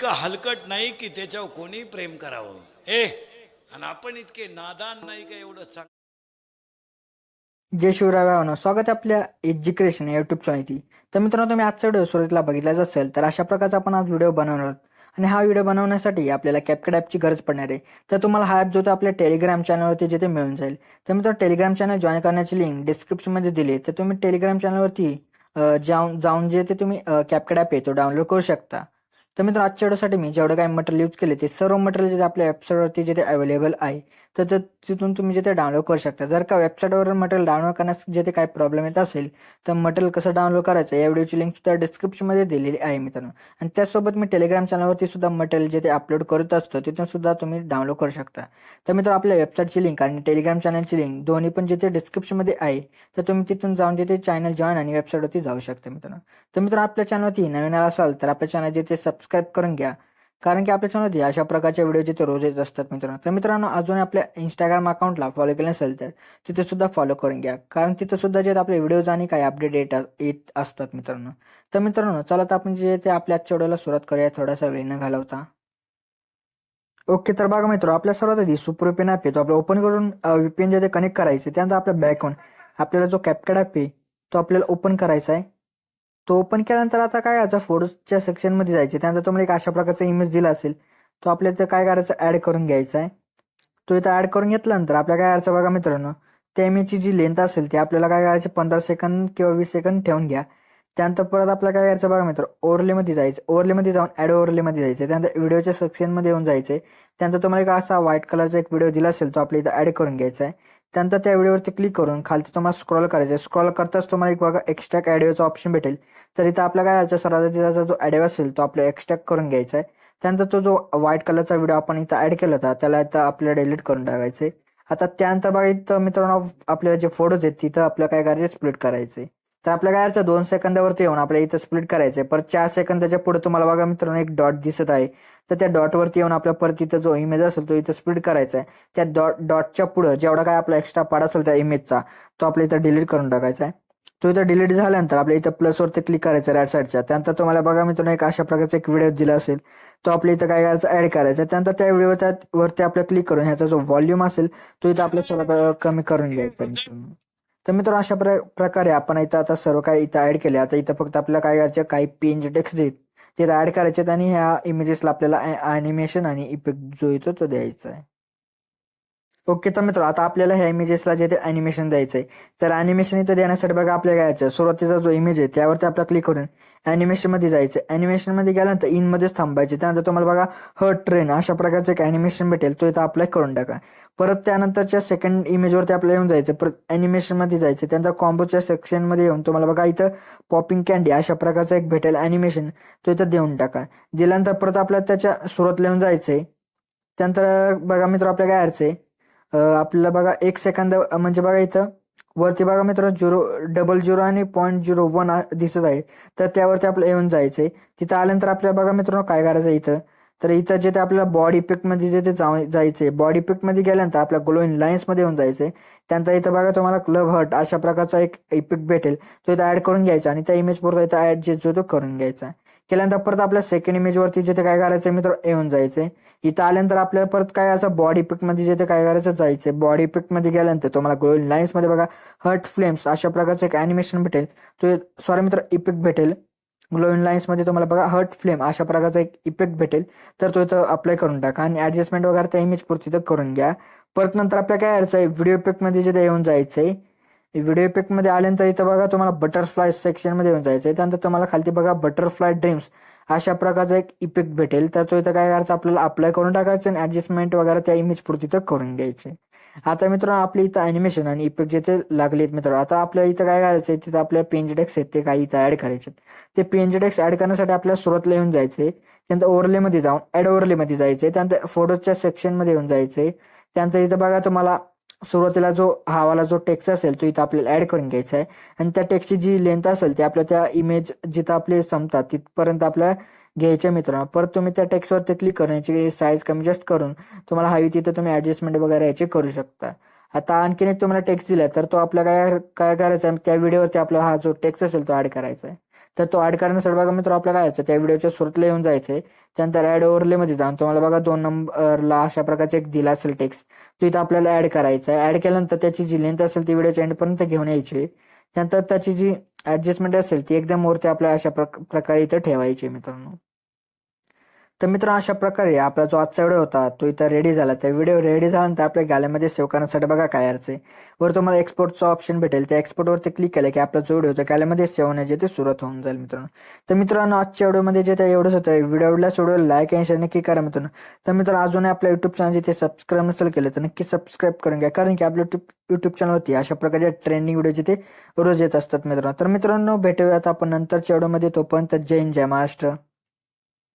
इतकं हलकट नाही की त्याच्यावर कोणी प्रेम करावं. ए. आणि आपण इतके नादान नाही का एवढं चांग जय शिवराय भावना स्वागत आहे आपल्या एज्युकेशन या युट्यूब चॅनलची तर मित्रांनो तुम्ही आजचा व्हिडिओ सुरुवातीला बघितलाच असेल तर अशा प्रकारचा आपण आज व्हिडिओ बनवणार आहोत. आणि हा व्हिडिओ बनवण्यासाठी आपल्याला कॅपकट ॲपची गरज पडणार आहे. तर तुम्हाला हा ॲप जो तो आपल्या टेलिग्राम चॅनलवरती जिथे मिळून जाईल. तर मित्रांनो टेलिग्राम चॅनल जॉईन करण्याची लिंक डिस्क्रिप्शनमध्ये दिली आहे. तर तुम्ही टेलिग्राम चॅनलवरती जाऊन जाऊन जे ते तुम्ही कॅपकट ॲप आहे तो डाउनलोड करू शकता. तर मित्र आजच्या व्हिडिओसाठी मी जेवढं काही मटेरियल यूज केले ते सर्व मटेरियल जे आपल्या वेबसाईटवरती जिथे अवेलेबल आहे तर तिथून तुम्ही जिथे डाउनलोड करू शकता. जर का वेबसाईटवर मटेरियल डाउनलोड करण्यास जिथे काही प्रॉब्लेम येत असेल तर मटेरियल कसं डाउनलोड करायचं या व्हिडिओची लिंक सुद्धा डिस्क्रिप्शनमध्ये दिलेली आहे मित्रांनो. आणि त्यासोबत मी टेलिग्राम चॅनलवरती सुद्धा मटेरियल जिथे अपलोड करत असतो तिथून सुद्धा तुम्ही डाउनलोड करू शकता. तर मित्र आपल्या वेबसाईटची लिंक आणि टेलिग्राम चॅनलची लिंक दोन्ही पण जिथे डिस्क्रिप्शनमध्ये आहे तर तुम्ही तिथून जाऊन तिथे चॅनल जॉईन आणि वेबसाईटवरती जाऊ शकता मित्रांनो. तर मित्र आपल्या चॅनलवरती नवीन आला असाल तर आपल्या चॅनल जिथे सबस्क्राईब करून घ्या. कारण की आपल्या चॅनलमध्ये अशा प्रकारच्या व्हिडिओ जिथे रोज येत असतात मित्रांनो. तर मित्रांनो अजून आपल्या इंस्टाग्राम अकाउंटला फॉलो केलं नसेल तर तिथे सुद्धा फॉलो करून घ्या. कारण तिथे सुद्धा जे आपले व्हिडिओज आणि काही अपडेट येत येत असतात मित्रांनो. तर मित्रांनो चला तर आपण जे ते आपल्या आजच्या व्हिडिओला सुरुवात करूया थोडासा वेळ न घालवता. ओके तर बघा मित्र आपल्या सर्वात आधी सुपरपेन ॲप आहे. तो आपलं ओपन करून व्हीपीएन जे कनेक्ट करायचे त्यानंतर आपल्या बॅकॉन आपल्याला जो कॅपकॅड ॲप आहे तो आपल्याला ओपन करायचा आहे. तो ओपन केल्यानंतर आता काय याचा फोटोच्या सेक्शनमध्ये जायचे त्यानंतर तुम्हाला एक अशा प्रकारचा इमेज दिला असेल. तो आपल्या इथं काय करायचं ॲड करून घ्यायचा आहे तो इथं ॲड करून घेतल्यानंतर आपल्या काय करायचं बघा मित्रांनो त्या इमेजची जी लेंथ असेल ती आपल्याला काय करायची पंधरा सेकंद किंवा वीस सेकंद ठेवून घ्या. त्यानंतर परत आपल्याला काय करायचं बघा मित्र ओरलेमध्ये जायचं. ओरलेमध्ये जाऊन ॲड ओरलेमध्ये जायचं. त्यानंतर व्हिडिओच्या सेक्शनमध्ये येऊन जायचं. त्यानंतर तुम्हाला एक असा व्हाईट कलरचा एक व्हिडिओ दिला असेल तो आपल्या इथं ॲड करून घ्यायचा आहे. त्यानंतर त्या व्हिडिओवरती क्लिक करून खालती तुम्हाला स्क्रॉल करायचं आहे. स्क्रॉल करताच तुम्हाला एक बघा एक्स्ट्रॅक ॲडिओचा ऑप्शन भेटेल. तर इथं आपला काय याचा सर्वात तिथाचा जो ॲडिओ असेल तो आपल्याला एक्स्ट्रॅक्ट करून घ्यायचा आहे. त्यानंतर तो जो व्हाईट कलरचा व्हिडिओ आपण इथं ॲड केला होता त्याला इथं आपल्याला डिलीट करून टाकायचं आहे. आता त्यानंतर बघा इथं मित्रांनो आपल्याला जे फोटोज आहेत तिथं आपल्याला काय करायचे स्प्लिट करायचे तर आपल्या काय दोन सेकंदावरती येऊन आपल्याला इथं स्प्लिट करायचंय. परत चार सेकंदाच्या पुढे तुम्हाला बघा मित्रांनो एक डॉट दिसत आहे. तर त्या डॉटवरती येऊन आपल्या परत इथं जो इमेज असेल तो इथं स्प्लिट करायचा आहे त्या डॉट डॉटच्या पुढं जेवढा काय आपला एक्स्ट्रा पार्ट असेल त्या इमेजचा तो आपल्या इथं डिलीट करून टाकायचा आहे. तो इथं डिलीट झाल्यानंतर आपल्या इथं प्लसवरती क्लिक करायचं राईट साईडच्या त्यानंतर तुम्हाला बघा मित्रांनो एक अशा प्रकारचा एक व्हिडिओ दिला असेल. तो आपल्या इथं काय करायचं ऍड करायचा त्यानंतर त्या व्हिडिओ वरती आपल्या क्लिक करून ह्याचा जो व्हॉल्यूम असेल तो इथं आपल्या सर्व कमी करून घ्यायचा तर मित्रांनो अशा प्र- प्रकारे आपण इथं आता सर्व काही इथं ऍड केले. आता इथं फक्त आपल्याला काय करायचं काही पेंज टेक्स्ट देत ते ऍड करायचे आहेत आणि ह्या इमेजेसला आपल्याला ॲनिमेशन आणि इफेक्ट जो येतो तो द्यायचा आहे. ओके तर मित्र आता आपल्याला ह्या इमेजेसला जे ते अॅनिमेशन द्यायचं आहे तर अॅनिमेशन इथं देण्यासाठी बघा आपल्याला काय यायचं सुरुवातीचा जो इमेज आहे त्यावरती आपल्याला क्लिक करून अॅनिमेशनमध्ये जायचं अॅनिमेशनमध्ये गेल्यानंतर इन मध्येच थांबायचे. त्यानंतर तुम्हाला बघा हर्ट ट्रेन अशा प्रकारचं एक अॅनिमेशन भेटेल. तो इथं अप्लाय करून टाका. परत त्यानंतरच्या सेकंड इमेजवरती आपल्याला येऊन जायचं परत अॅनिमेशनमध्ये जायचं त्यानंतर कॉम्बोच्या सेक्शनमध्ये येऊन तुम्हाला बघा इथं पॉपिंग कॅन्डी अशा प्रकारचं एक भेटेल अॅनिमेशन तो इथं देऊन टाका. दिल्यानंतर परत आपल्याला त्याच्या सुरुवातला येऊन जायचंय त्यानंतर बघा मित्र आपल्या काय अडचंय आपल्याला बघा एक सेकंद म्हणजे बघा इथं वरती बघा मित्रांनो झिरो डबल झिरो आणि पॉईंट झिरो वन दिसत आहे. तर त्यावरती आपल्याला येऊन जायचंय. तिथं आल्यानंतर आपल्याला बघा मित्रांनो काय करायचं इथं? तर इथं जे ते आपल्याला बॉडी पिकमध्ये जे ते जायचंय. बॉडी पिकमध्ये गेल्यानंतर आपल्या ग्लोईन लाईन्समध्ये येऊन जायचंय. त्यानंतर इथं बघा तुम्हाला क्लब हर्ट अशा प्रकारचा एक पिक भेटेल. तो इथं ऍड करून घ्यायचा आणि त्या इमेज पुरता इथं ऍड जे जो तो करून घ्यायचा. केल्यानंतर परत आपल्या सेकंड इमेज वरती जिथे काय करायचं मित्र येऊन जायचे इथं आल्यानंतर आपल्याला परत काय असं बॉडी पिकमध्ये जिथे काय करायचं जायचं बॉडी पिकमध्ये गेल्यानंतर तुम्हाला ग्लोईन लाईन्समध्ये बघा हर्ट फ्लेम्स अशा प्रकारचं एक अॅनिमेशन भेटेल. तो सॉरी मित्र इपिक भेटेल. ग्लोइन लाईन्समध्ये तुम्हाला बघा हर्ट फ्लेम अशा प्रकारचा एक इफेक्ट भेटेल. तर तो इथं अप्लाय करून टाका आणि ऍडजस्टमेंट वगैरे त्या इमेज पुरती तर करून घ्या. परत नंतर आपल्या काय करायचं आहे? व्हिडिओ इफेक्टमध्ये जिथे येऊन जायचंय व्हिडिओ इफेक्टमध्ये आल्यानंतर इथं बघा तुम्हाला बटरफ्लाय सेक्शनमध्ये येऊन आहे त्यानंतर तुम्हाला खालती बघा बटरफ्लाय ड्रीम्स अशा प्रकारचा एक इफेक्ट भेटेल. तर तो इथं काय करायचं आपल्याला अप्लाय करून टाकायचं आणि ऍडजस्टमेंट वगैरे त्या इमेज पुरती तर करून घ्यायचे. आता मित्रांनो आपली इथं अॅनिमेशन आणि इफेक्ट जिथे आहेत मित्र आता आपल्याला इथं काय करायचंय तिथं आपल्या पेंज डेक्स आहेत ते काही इथं ऍड करायचे ते पेंज डेक्स ऍड करण्यासाठी आपल्याला सुरुवातला येऊन जायचंय. त्यानंतर ओव्हरलेमध्ये जाऊन ऍड ओव्हरलेमध्ये जायचंय. त्यानंतर फोटोच्या सेक्शनमध्ये येऊन जायचंय. त्यानंतर इथं बघा तुम्हाला सुरुवातीला जो हवाला जो टेक्स्ट असेल तो इथं आपल्याला ऍड करून घ्यायचा आहे. आणि त्या टेक्स्टची जी लेंथ असेल ती आपल्या त्या इमेज जिथं आपले संपतात तिथपर्यंत आपल्या घ्यायच्या मित्रांनो. परत तुम्ही त्या टेक्स्टवरती क्लिक करायची साईज कमी जास्त करून तुम्हाला हवी तिथं तुम्ही ऍडजस्टमेंट वगैरे याचे करू शकता. आता आणखीन एक तुम्हाला टेक्स्ट दिला तर तो आपल्या काय काय करायचा आहे त्या व्हिडिओवरती आपला हा जो टेक्स्ट असेल तो ऍड करायचा आहे. तर तो ऍड करण्यासाठी बघा मित्र आपल्याला काय यायचं त्या व्हिडिओच्या सुरतला येऊन जायचंय त्यानंतर ऍड ओव्हरलेमध्ये जाऊन तुम्हाला बघा दोन नंबरला अशा प्रकारचे एक दिला असेल टेक्स्ट तो इथं आपल्याला ऍड करायचा आहे. ऍड केल्यानंतर त्याची जी लेंथ असेल ती व्हिडिओच्या एंडपर्यंत घेऊन यायची. त्यानंतर त्याची जी ऍडजस्टमेंट असेल ती एकदम वरती आपल्याला अशा प्रकारे इथं ठेवायची आहे मित्रांनो. तर मित्रांनो अशा प्रकारे आपला जो आजचा व्हिडिओ होता तो इथं रेडी झाला. तर व्हिडिओ रेडी झाल्यानंतर आपल्या गॅलरीमध्ये सेव्ह करण्यासाठी बघा काय आहे वर तुम्हाला एक्सपोर्टचं ऑप्शन भेटेल. त्या एक्सपोर्टवरती क्लिक केलं की आपला जो व्हिडिओ होता गॅलरीमध्ये सेव्ह होण्याचे ते सुरुवात होऊन जाईल मित्रांनो. तर मित्रांनो आजच्या व्हिडिओमध्ये जे ते एवढंच होतं व्हिडिओ आवडल्यास व्हिडिओ लाईक आणि शेअर नक्की करा मित्रांनो. तर मित्रांनो अजूनही आपल्या युट्यूब चॅनल जिथे सबस्क्राईब नसेल केलं तर नक्की सबस्क्राईब करून घ्या. कारण की आपल्या युट्यूब युट्यूब चॅनलवरती अशा प्रकारचे ट्रेंडिंग व्हिडिओ जिथे रोज येत असतात मित्रांनो. तर मित्रांनो भेटूयात आपण नंतरच्या व्हिडिओमध्ये. तोपर्यंत जय हिंद जय महाराष्ट्र.